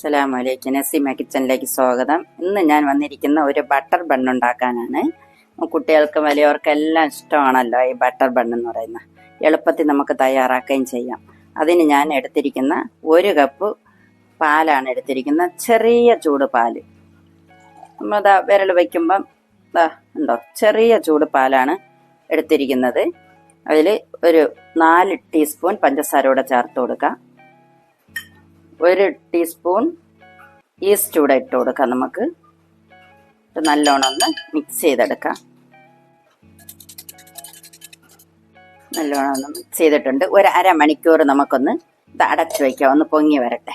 അസ്സലാമു അലൈക്കും. നസീമ കിച്ചണിലേക്ക് സ്വാഗതം. ഇന്ന് ഞാൻ വന്നിരിക്കുന്ന ഒരു ബട്ടർ ബൺ ഉണ്ടാക്കാനാണ്. കുട്ടികൾക്കും വലിയവർക്കും എല്ലാം ഇഷ്ടമാണല്ലോ ഈ ബട്ടർ ബൺ എന്ന് പറയുന്നത്. എളുപ്പത്തിൽ നമുക്ക് തയ്യാറാക്കുകയും ചെയ്യാം. അതിന് ഞാൻ എടുത്തിരിക്കുന്ന ഒരു കപ്പ് പാലാണ് എടുത്തിരിക്കുന്ന ചെറിയ ചൂട് പാൽ. നമ്മളിതാ വിരൽ വയ്ക്കുമ്പം ദാ ഉണ്ടോ? ചെറിയ ചൂട് പാലാണ് എടുത്തിരിക്കുന്നത്. അതിൽ ഒരു നാല് ടീസ്പൂൺ പഞ്ചസാര കൂടെ ചേർത്ത് കൊടുക്കാം. ഒരു ടീസ്പൂൺ ഈസ്റ്റ് കൂടെ ഇട്ട് കൊടുക്കാം നമുക്ക്. നല്ലോണം ഒന്ന് മിക്സ് ചെയ്തെടുക്കാം. നല്ലോണം ഒന്ന് മിക്സ് ചെയ്തിട്ടുണ്ട്. ഒരു അരമണിക്കൂർ നമുക്കൊന്ന് ഇത് അടച്ചു വയ്ക്കാം ഒന്ന് പൊങ്ങി വരട്ടെ.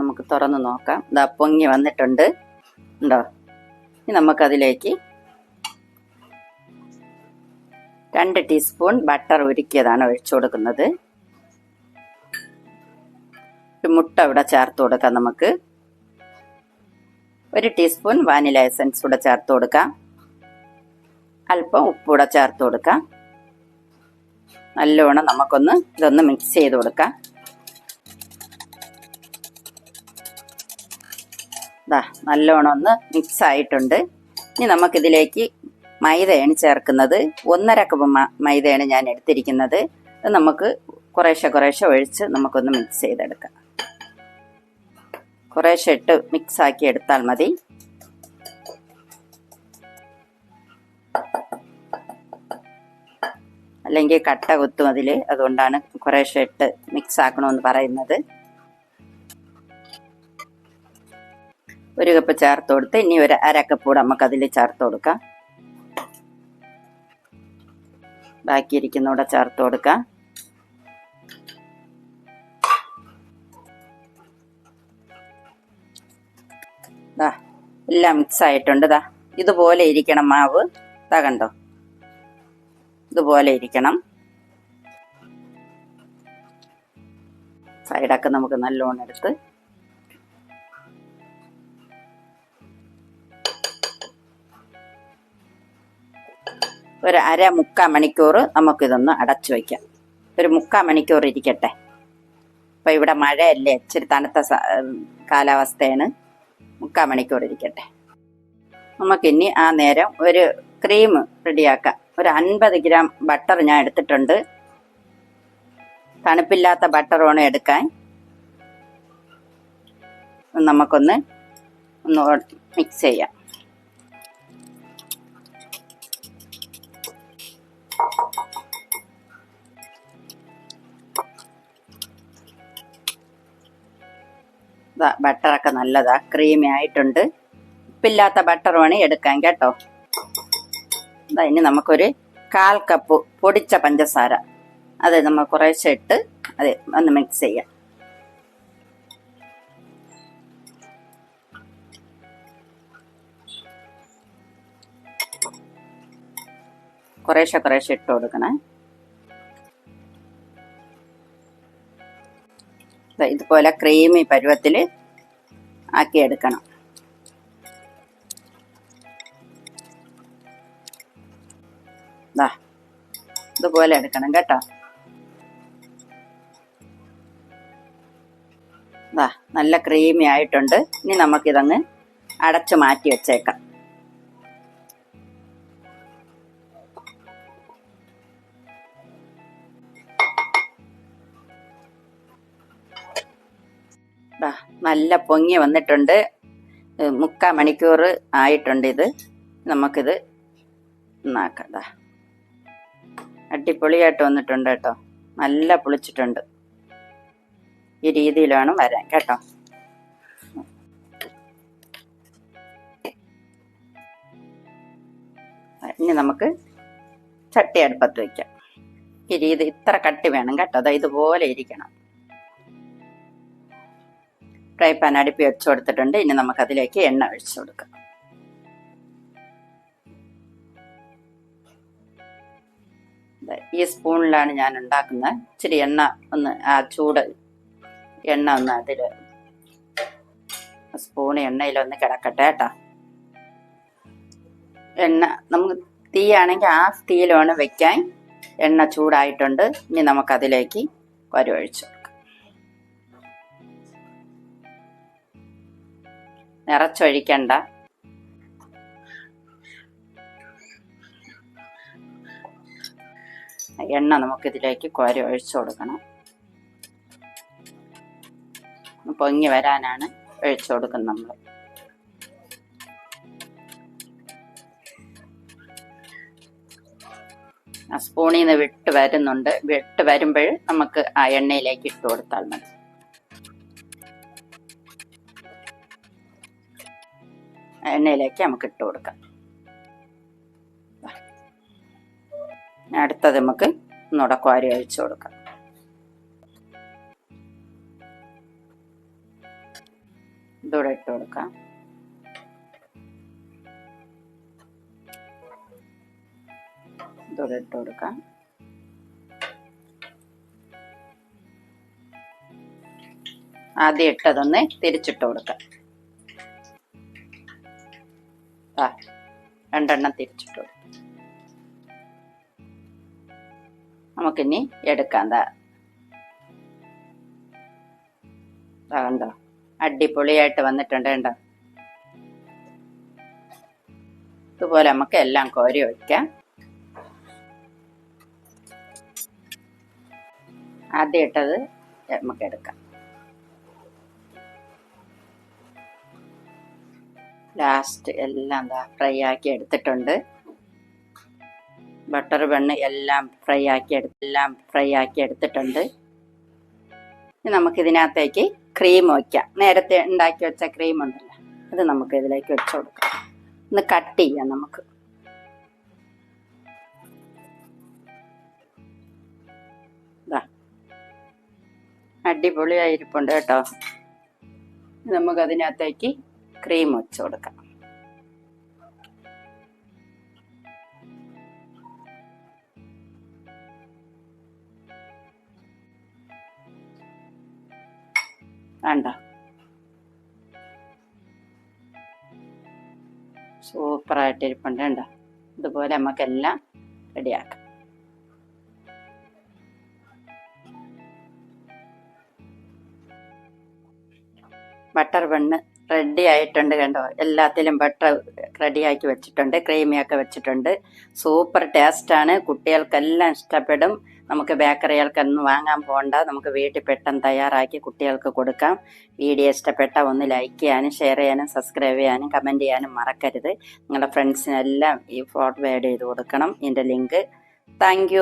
നമുക്ക് തുറന്ന് നോക്കാം. ഇതാ പൊങ്ങി വന്നിട്ടുണ്ട്. ഉണ്ടോ? ഇനി നമുക്കതിലേക്ക് രണ്ട് ടീസ്പൂൺ ബട്ടർ ഉരുക്കിയതാണ് ഒഴിച്ചു കൊടുക്കുന്നത്. ഒരു മുട്ട ഇവിടെ ചേർത്ത് കൊടുക്കാം നമുക്ക്. ഒരു ടീസ്പൂൺ വാനില എസൻസ് കൂടെ ചേർത്ത് കൊടുക്കാം. അല്പം ഉപ്പൂടെ ചേർത്ത് കൊടുക്കാം. നല്ലോണം നമുക്കൊന്ന് ഇതൊന്ന് മിക്സ് ചെയ്ത് കൊടുക്കാം. നല്ലോണം ഒന്ന് മിക്സ് ആയിട്ടുണ്ട്. ഇനി നമുക്കിതിലേക്ക് മൈദയാണ് ചേർക്കുന്നത്. ഒന്നര കപ്പ് മൈദയാണ് ഞാൻ എടുത്തിരിക്കുന്നത്. നമുക്ക് കുറേശ്ശെ കുറേശ്ശെ ഒഴിച്ച് നമുക്കൊന്ന് മിക്സ് ചെയ്തെടുക്കാം. കുറേശ്ശെ ഇട്ട് മിക്സ് ആക്കി എടുത്താൽ മതി. അല്ലെങ്കിൽ കട്ട കുത്തും അതിൽ അതുകൊണ്ടാണ് കുറേശ്ശെ ഇട്ട് മിക്സ് ആക്കണമെന്ന് പറയുന്നത്. ഒരു കപ്പ് ചേർത്ത് കൊടുത്ത് ഇനി ഒരു അര കപ്പ് കൂടെ നമുക്ക് അതിൽ ചേർത്ത് കൊടുക്കാം. ബാക്കിയിരിക്കുന്നൂടെ ചേർത്ത് കൊടുക്കാം. ദാ എല്ലാം മിക്സ് ആയിട്ടുണ്ട്. ദാ ഇതുപോലെ ഇരിക്കണം മാവ്. ദാ കണ്ടോ? ഇതുപോലെ ഇരിക്കണം. സൈഡൊക്കെ നമുക്ക് നല്ലോണം എടുത്ത്. ഒരു അര മുക്കാ മണിക്കൂർ നമുക്കിതൊന്ന് അടച്ചു വയ്ക്കാം. ഒരു മുക്കാ മണിക്കൂർ ഇരിക്കട്ടെ. അപ്പോൾ ഇവിടെ മഴയല്ലേ ഇച്ചിരി തണുത്ത കാലാവസ്ഥയാണ്. മുക്കാ മണിക്കൂർ ഇരിക്കട്ടെ. നമുക്കിനി ആ നേരം ഒരു ക്രീം റെഡിയാക്കാം. ഒരു അൻപത് ഗ്രാം ബട്ടർ ഞാൻ എടുത്തിട്ടുണ്ട്. തണുപ്പില്ലാത്ത ബട്ടർ വേണം എടുക്കാൻ. നമുക്കൊന്ന് ഒന്ന് മിക്സ് ചെയ്യാം. ബട്ടറൊക്കെ നല്ലതാ ക്രീമി ആയിട്ടുണ്ട്. ഉപ്പില്ലാത്ത ബട്ടർ വേണേ എടുക്കാൻ കേട്ടോ. ദാ ഇനി നമുക്കൊരു കാൽ കപ്പ് പൊടിച്ച പഞ്ചസാര. അത് നമ്മൾ കുറേശ്ശെ ഇട്ട് അത് ഒന്ന് മിക്സ് ചെയ്യാം. കുറേശ്ശെ കുറേശ്ശെ ഇട്ട് കൊടുക്കണേ. ഇതുപോലെ ക്രീമി പരുവത്തിൽ ആക്കിയെടുക്കണം. ദാ ഇതുപോലെ എടുക്കണം കേട്ടോ. ദാ നല്ല ക്രീമി ആയിട്ടുണ്ട്. ഇനി നമുക്കിതങ്ങ് അടച്ചു മാറ്റി വെച്ചേക്കാം. ദാ നല്ല പൊങ്ങി വന്നിട്ടുണ്ട്. മുക്കാ മണിക്കൂർ ആയിട്ടുണ്ട് ഇത് നമുക്കിത് ഒന്നാക്കാം ദാ. അടിപൊളിയായിട്ട് വന്നിട്ടുണ്ട് കേട്ടോ. നല്ല പുളിച്ചിട്ടുണ്ട്. ഈ രീതിയിൽ വേണം വരാൻ കേട്ടോ. ഇനി നമുക്ക് ചട്ടി അടുപ്പത്ത് വയ്ക്കാം ഈ രീതി ഇത്ര കട്ടി വേണം കേട്ടോ. അതാ ഇതുപോലെ ഇരിക്കണം. ഫ്രൈ പാൻ അടുപ്പി വെച്ചു കൊടുത്തിട്ടുണ്ട്. ഇനി നമുക്ക് അതിലേക്ക് എണ്ണ ഒഴിച്ചു കൊടുക്കാം. ഈ സ്പൂണിലാണ് ഞാൻ ഉണ്ടാക്കുന്നത്. ഇച്ചിരി എണ്ണ ഒന്ന് ആ ചൂട് എണ്ണ ഒന്ന് അതിൽ സ്പൂൺ എണ്ണയിലൊന്ന് കിടക്കട്ടെ കേട്ടോ. എണ്ണ നമുക്ക് തീയാണെങ്കിൽ ആ തീയിലാണ് വെക്കാൻ. എണ്ണ ചൂടായിട്ടുണ്ട്. ഇനി നമുക്കതിലേക്ക് ഒഴിച്ചു നിറച്ചൊഴിക്കണ്ട. എണ്ണ നമുക്കിതിലേക്ക് കോരി ഒഴിച്ചു കൊടുക്കണം. പൊങ്ങി വരാനാണ് ഒഴിച്ചു കൊടുക്കുന്നത് നമ്മൾ സ്പൂണിൽ നിന്ന് വിട്ട് വരുന്നുണ്ട്. വിട്ട് വരുമ്പോൾ നമുക്ക് ആ എണ്ണയിലേക്ക് ഇട്ട് കൊടുത്താൽ മതി. എണ്ണയിലേക്ക് നമുക്ക് ഇട്ട് കൊടുക്കാം. അടുത്തത് നമുക്ക് ഒന്നുകൂടെ കോരി ഒഴിച്ചു കൊടുക്കാം. ഇതൂടെ ഇട്ട് കൊടുക്കാം. ഇതൂടെ ഇട്ട് കൊടുക്കാം. ആദ്യം ഇട്ടതൊന്ന് തിരിച്ചിട്ട് കൊടുക്കാം. ആ രണ്ടെണ്ണം തിരിച്ചിട്ട്. നമുക്കിനി എടുക്കാം. കണ്ടോ? അടിപൊളിയായിട്ട് വന്നിട്ടുണ്ട് കണ്ടോ? ഇതുപോലെ നമുക്ക് എല്ലാം കോരി ഒഴിക്കാം ആദ്യം ഇട്ടത് നമുക്ക് എടുക്കാം. ലാസ്റ്റ് എല്ലാം എന്താ ഫ്രൈ ആക്കി എടുത്തിട്ടുണ്ട്. ബട്ടർ ബണ്ണ് എല്ലാം ഫ്രൈ ആക്കി എടുത്ത് എല്ലാം ഫ്രൈ ആക്കി എടുത്തിട്ടുണ്ട്. ഇനി നമുക്ക് ഇതിനകത്തേക്ക് ക്രീം വയ്ക്കാം നേരത്തെ ഉണ്ടാക്കി വെച്ച ക്രീം ഉണ്ടല്ലോ അത് നമുക്ക് ഇതിലേക്ക് വെച്ച് കൊടുക്കാം. ഒന്ന് കട്ട് ചെയ്യാം നമുക്ക്. അടിപൊളിയായിരിപ്പുണ്ട് കേട്ടോ. നമുക്ക് അതിനകത്തേക്ക് ക്രീം വെച്ച് കൊടുക്കാം. വേണ്ട സൂപ്പറായിട്ട് ഇരിപ്പുണ്ട് വേണ്ട ഇതുപോലെ നമുക്കെല്ലാം റെഡിയാക്കാം. ബട്ടർ ബണ്ണ് റെഡി ആയിട്ടുണ്ട് കണ്ടോ? എല്ലാത്തിലും ബട്ടർ റെഡിയാക്കി വെച്ചിട്ടുണ്ട് ക്രീമിയൊക്കെ വെച്ചിട്ടുണ്ട്. സൂപ്പർ ടേസ്റ്റാണ് കുട്ടികൾക്കെല്ലാം ഇഷ്ടപ്പെടും. നമുക്ക് ബേക്കറികൾക്കൊന്നും വാങ്ങാൻ പോകണ്ട നമുക്ക് വീട്ടിൽ പെട്ടെന്ന് തയ്യാറാക്കി കുട്ടികൾക്ക് കൊടുക്കാം. വീഡിയോ ഇഷ്ടപ്പെട്ട ഒന്ന് ലൈക്ക് ചെയ്യാനും ഷെയർ ചെയ്യാനും സബ്സ്ക്രൈബ് ചെയ്യാനും കമന്റ് ചെയ്യാനും മറക്കരുത്. നിങ്ങളുടെ ഫ്രണ്ട്സിനെല്ലാം ഈ ഫോർവേഡ് ചെയ്ത് കൊടുക്കണം. ഇതിന്റെ ലിങ്ക് താങ്ക്